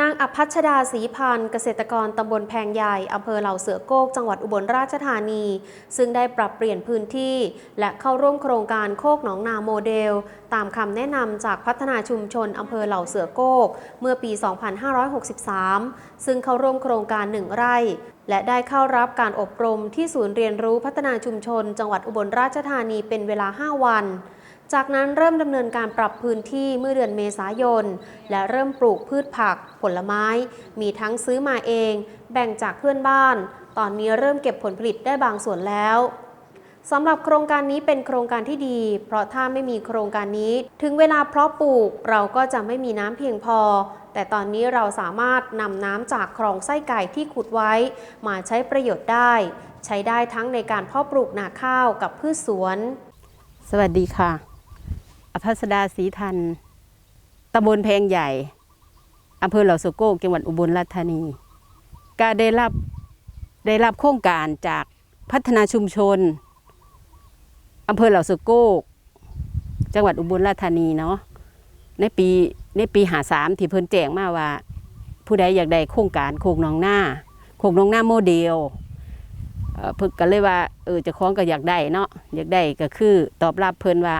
นางอภัชดาศรีพันธ์เกษตรกรตำบลแพงใหญ่อำเภอเหล่าเสือโกกจังหวัดอุบลราชธานี ซึ่งได้ปรับเปลี่ยนพื้นที่ และเข้าร่วมโครงการโคกหนองนาโมเดล ตามคำแนะนำจากพัฒนาชุมชนอำเภอเหล่าเสือโกก เมื่อปี 2563 ซึ่งเข้าร่วมโครงการหนึ่งไร่ และได้เข้ารับการอบรมที่ศูนย์เรียนรู้พัฒนาชุมชน จังหวัดอุบลราชธานีเป็นเวลา 5 วัน จากนั้นเริ่มดำเนินการปรับพื้นที่เมื่อเดือนเมษายน และเริ่มปลูกพืชผัก ผลไม้ มีทั้งซื้อมาเอง แบ่งจากเพื่อนบ้าน ตอนนี้เริ่มเก็บผลผลิตได้บางส่วนแล้วสำหรับโครงการนี้เป็นโครงการที่ดี เพราะถ้าไม่มีโครงการนี้ ถึงเวลาเพาะปลูกเราก็จะไม่มีน้ำเพียงพอ แต่ตอนนี้เราสามารถนำน้ำจากคลองไส้ไก่ที่ขุดไว้ มาใช้ประโยชน์ได้ ใช้ได้ทั้งในการเพาะปลูกนาข้าวกับพืชสวน สวัสดีค่ะ อภัสดาศรีทันตำบลแพงใหญ่อำเภอเหล่าสโกกจังหวัดอุบลราชธานี ก็ได้รับได้รับโครงการจากพัฒนาชุมชนอำเภอเหล่าสโกกจังหวัดอุบลราชธานีเนาะในปีในปีหาสามที่เพิ่นแจ้งมาว่า ผู้ใดอยากได้โครงการโคกหนองหน้าโคกหนองหน้าโมเดลเพิ่นก็เลยว่าเออจะคล้องก็อยากได้เนาะอยากได้ก็คือตอบรับเพิ่นว่า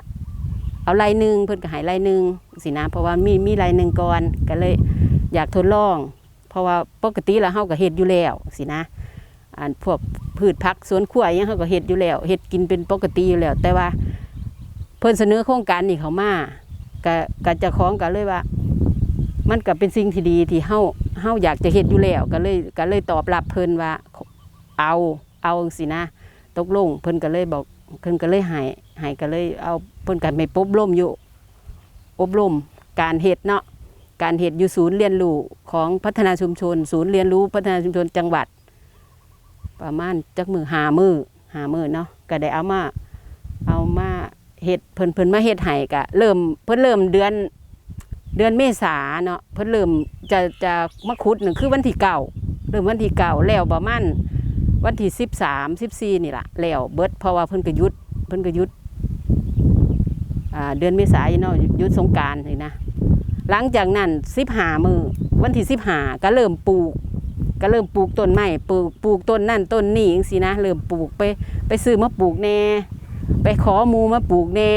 เอารายหนึ่งเพิ่นก็หายรายหนึ่งสินะเพราะว่ามีมีรายหนึ่งก่อนก็เลยอยากทดลอง เพราะว่าปกติแล้วเฮาก็เฮ็ดอยู่แล้วสินะอันพวกพืชผักสวนครัวอิหยังเฮาก็เฮ็ดอยู่แล้วเฮ็ดกินเป็นปกติอยู่แล้ว แต่ว่าเพิ่นเสนอโครงการนี้เขามาก็ก็จะคล้องก็เลยว่า มันก็เป็นสิ่งที่ดีที่เฮาเฮาอยากจะเฮ็ดอยู่แล้วก็เลยก็เลยตอบรับเพิ่นว่าเอาเอาสินะ ตกลงเพิ่นก็เลยบอก เพิ่นก็เลยหายหายก็เลยเอาเพิ่นก็ไม่ปบรมอยู่อบรมการเฮ็ดเนาะการเฮ็ดอยู่ศูนย์เรียนรู้ของพัฒนาชุมชน ศูนย์เรียนรู้พัฒนาชุมชนจังหวัด ประมาณจักมือหามือหามือเนาะก็ได้เอามาเอามาเฮ็ดเพิ่นเพิ่นมาเฮ็ดให้ก็เริ่มเพิ่นเริ่มเดือนเดือนเมษาเนาะเพิ่นเริ่มจะจะมาขุดหนึ่งคือวันที่เก่าเริ่มวันที่เก่าแล้วประมาณ วันที่สิบสามสิบสี่นี่แหละแล้วเบิดเพราะว่าเพิ่นก็หยุดเพิ่นก็หยุดเดือนเมษายนเนาะหยุดสงกรารเลยนะ หลังจากนั้นสิบหามือวันที่สิบหาก็เริ่มปลูก ก็เริ่มปลูกต้นไม้ปลูกปลูกต้นนั่นต้นนี่จังซี่นะเริ่มปลูกไปไปซื้อมาปลูกแน่ ไปขอมูมาปลูกแน่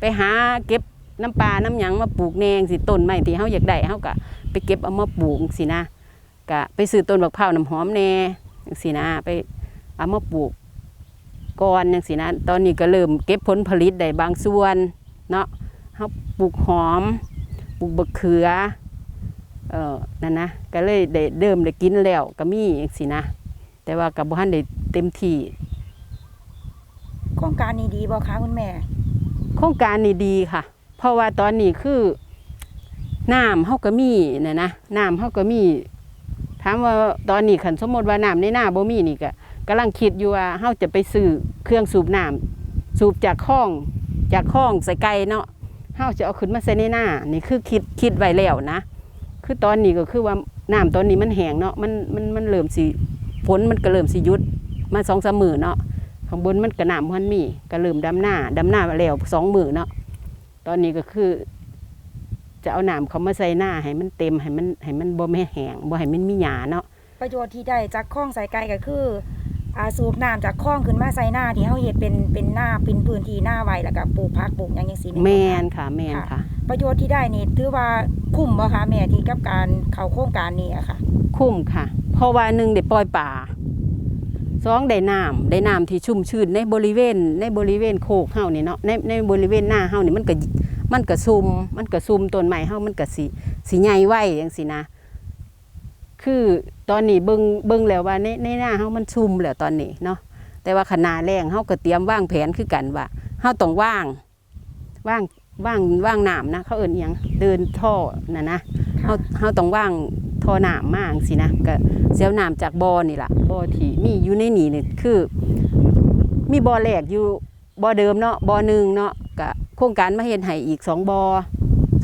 ไปหาเก็บน้ำปลาน้ำหยังมาปลูกแน่งสิต้นไม้ที่เฮาอยากได้เฮาก็ไปเก็บเอามาปลูกจังซี่นะก็ไปซื้อต้นบักพร้าน้ำหอมแน่ จังซี่นะไปเอามาปลูกก่อนอย่างสินะตอนนี้ก็เริ่มเก็บผลผลิตได้บางส่วนเนาะเขาปลูกหอมปลูกบะเขือเออนั่นนะก็เลยได้เริ่มได้กินแล้วก็มีอย่างสินะ แต่ว่ากับบ้านได้เต็มที่โครงการนี้ดีบ่คะคุณแม่ โครงการนี้ดีค่ะ เพราะว่าตอนนี้คือน้ำเฮาก็มีนะนะน้ำเฮาก็มี ถามว่าตอนนี้ขันสมมติว่าน้ำในหน้าบ่มีนี่ก็กำลังคิดอยู่ว่าเฮาจะไปซื้อเครื่องสูบน้ำสูบจากคลองจากคลองใส่ไก่เนาะเฮาจะเอาขึ้นมาใส่ในหน้านี่คือคิดคิดไว้แล้วนะ คือตอนนี้ก็คือว่าน้ำตอนนี้มันแห้งเนาะมันมันมันเริ่มสิฝนมันก็เริ่มสิยุดมาสองสามมือเนาะข้างบนมันก็น้ำมันมีก็เริ่มดำหน้าดำหน้าแล้วสองมือเนาะตอนนี้ก็คือ จะเอาน้ำเขามาใส่หน้าให้มันเต็มให้มันให้มันบ่แม่แห้งบ่ให้มันมีหยาเนาะประโยชน์ที่ได้จากคลองสายไกลก็คืออาสูบน้ำจากคลองขึ้นมาใส่หน้าที่เฮาเฮ็ดเป็นเป็นหน้าเป็นพื้นที่หน้าไว้แล้วก็ปลูกผักปลูกหยังจังซี่แมบ่นคะค่ะแมนค่ะ ประโยชน์ที่ได้นี่ถือว่าคุ้มบ่คะแม่ที่กับการเข้าโครงการนี้อะค่ะ คุ้มค่ะ เพราะว่าหนึ่งได้ปล่อยป่าสองได้น้ำได้น้ำที่ชุ่มชื้นในบริเวณในบริเวณโคกเฮานี่เนาะในในบริเวณหน้าเฮานี่มันก็ มันก็ซุมมันก็ซุมต้นไม้เฮามันก็สิสิใหญ่ไว้จังซี่นะ คือตอนนี้เบิ่งเบิ่งแล้วว่าในในหน้าเฮามันซุมแล้วตอนนี้เนาะแต่ว่าขนาแรงเฮาก็เตรียมวางแผนคือกันว่าเฮาต้องว่างว่างว่างว่างน้ำนะเขาเอิ้นอิหยังเดินท่อน่ะนะค่ะเฮาเฮาต้องว่างท่อน้ำมากสินะก็เสียวน้ำจากบ่อนี่ล่ะบ่อที่มีอยู่ในนี่นี่คือ มีบ่อแรกอยู่บ่อเดิมเนาะบ่อหนึ่งเนาะก็ โครงการมาเฮ็ดให้อีกสองบ่อ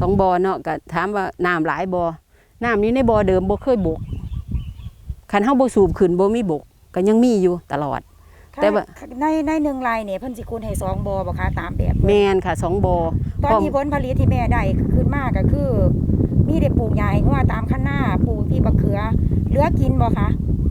สองบ่อเนาะก็ถามว่าน้ำหลายบ่อน้ำนี้ในบ่อเดิมบ่เคยบกคันเฮาบ่สูบขึ้นบ่มีบกก็ยังมีอยู่ตลอด แต่ว่าในในหนึ่งไร่เนี่ยเพิ่นสิคูณให้สองบ่บ่คะตามแบบแมนค่ะสองบ่อตอนพร้อมนี้ผลผลิตที่แม่ได้ขึ้นมาก็คือมีมีได้ปลูกหญ้าให้งัวตามคันหน้าปลูกพี่บักเขือเหลือกินบ่คะ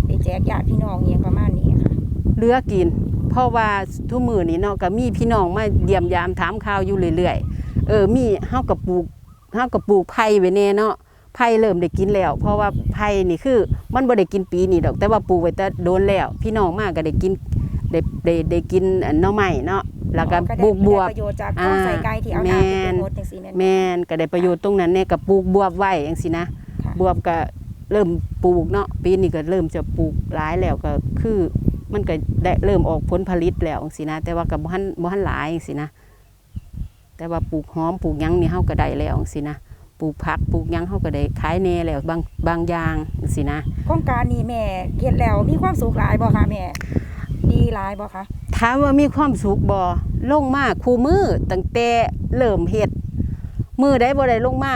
ได้แจกญาติพี่น้องอหยังประมาณนี้ค่ะเหลือกิน เพราะว่าทุกมือนี่เนาะก็มีพี่น้องมาเยี่ยมยามถามข่าวอยู่เรื่อยๆเออมีเฮากับปลูกเฮากับปลูกไผ่ไว้แน่เนาะไผ่เริ่มได้กินแล้ว เพราะว่าไผ่นี่คือ มันบ่ได้กินปีนี้ดอก แต่ว่าปลูกไว้แต่โดนแล้ว พี่น้องมาก็ได้กินได้ได้ได้กินอันหน่อไม้เนาะแล้วก็ได้ปลูกบวบได้ประโยชน์จากข้องใส่ไก่ที่เอาแม่น้ำไปนโพดจังซี่แม่นบ่แม่นก็ได้ประโยชน์ตรงนั้นเนี่ยก็ปลูกบวบไว้จังซี่นะค่ะบวบก็เริ่มปลูกเนาะปีนี้ก็เริ่มจะปลูกหลายแล้วก็คือ มันก็ได้เริ่มออกผลผลิตแล้วจังซี่นะ แต่ว่าก็บ่ทันบ่ทันหลายจังซี่นะ แต่ว่าปลูกหอมปลูกหยังนี่เฮาก็ได้แล้วจังซี่นะปลูกผักปลูกหยังเฮาก็ได้ขายแหน่แล้วบางบางอย่างจังซี่นะโครงการนี้แม่เฮ็ดแล้วมีความสุขหลายบ่คะแม่ดีหลายบ่คะถามว่ามีความสุขบ่ลงมาคู่มือตั้งแต่เริ่มเฮ็ดมือได้บ่ได้ลงมา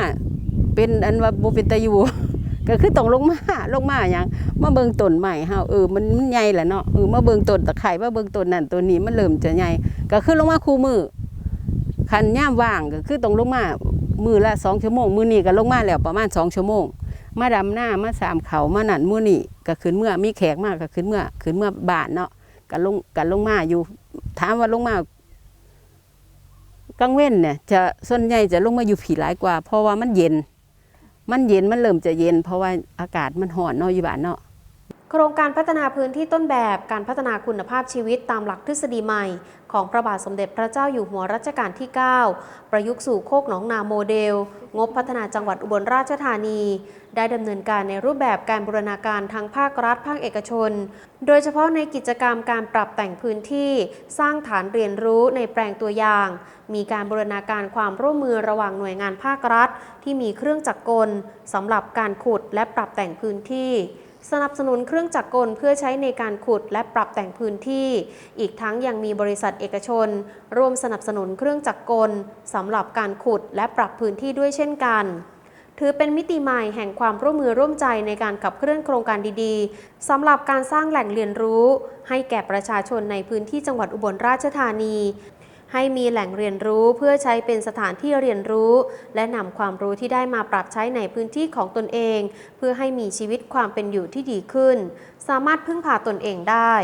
เป็นอันว่าบ่เป็นตาอยู่ ก็คือต้องลงมาลงมาหยังมาเบิ่งต้นใหม่เฮาเออมันมันใหญ่แหละเนาะเออมาเบิ่งต้นตะไคร้มาเบิ่งต้นนั่นต้นนี้มันเริ่มจะใหญ่ก็คือลงมาคู่มือคันย่ามว่างก็คือต้องลงมามือละสองชั่วโมงมือนี้ก็ลงมาแล้วประมาณสองชั่วโมงมาดำหน้ามาสามเขามานั่นมือนี้ก็ขึ้นเมื่อมีแขกมากก็ขึ้นเมื่อขึ้นเมื่อบานเนาะก็ลงก็ลงมาอยู่ ถามว่าลงมากลางเว้นเนี่ยจะส่วนใหญ่จะลงมาอยู่ผีหลายกว่า เพราะว่ามันเย็น มันเย็นมันเริ่มจะเย็น เพราะว่าอากาศมันห่อนเนาะอยู่บ้านเนาะ โครงการพัฒนาพื้นที่ต้นแบบการพัฒนาคุณภาพชีวิตตามหลักทฤษฎีใหม่ ของพระบาทสมเด็จพระเจ้าอยู่หัวรัชกาลที่ 9 ประยุกต์สู่โคกหนองนาโมเดล งบพัฒนาจังหวัดอุบลราชธานี ได้ดำเนินการในรูปแบบการบูรณาการทั้งภาครัฐภาคเอกชน โดยเฉพาะในกิจกรรมการปรับแต่งพื้นที่ สร้างฐานเรียนรู้ในแปลงตัวอย่าง มีการบูรณาการความร่วมมือระหว่างหน่วยงานภาครัฐ ที่มีเครื่องจักรกลสำหรับการขุดและปรับแต่งพื้นที่ สนับสนุนเครื่องจักรกลเพื่อใช้ในการขุดและปรับแต่งพื้นที่ อีกทั้งยังมีบริษัทเอกชน ร่วมสนับสนุนเครื่องจักรกลสำหรับการขุดและปรับพื้นที่ด้วยเช่นกัน ถือเป็นมิติใหม่แห่งความร่วมมือร่วมใจในการขับเคลื่อนโครงการดีๆสำหรับการสร้างแหล่งเรียนรู้ ให้แก่ประชาชนในพื้นที่จังหวัดอุบลราชธานี ให้มีแหล่งเรียนรู้เพื่อใช้เป็นสถานที่เรียนรู้ และนำความรู้ที่ได้มาปรับใช้ในพื้นที่ของตนเอง เพื่อให้มีชีวิตความเป็นอยู่ที่ดีขึ้น สามารถพึ่งพาตนเองได้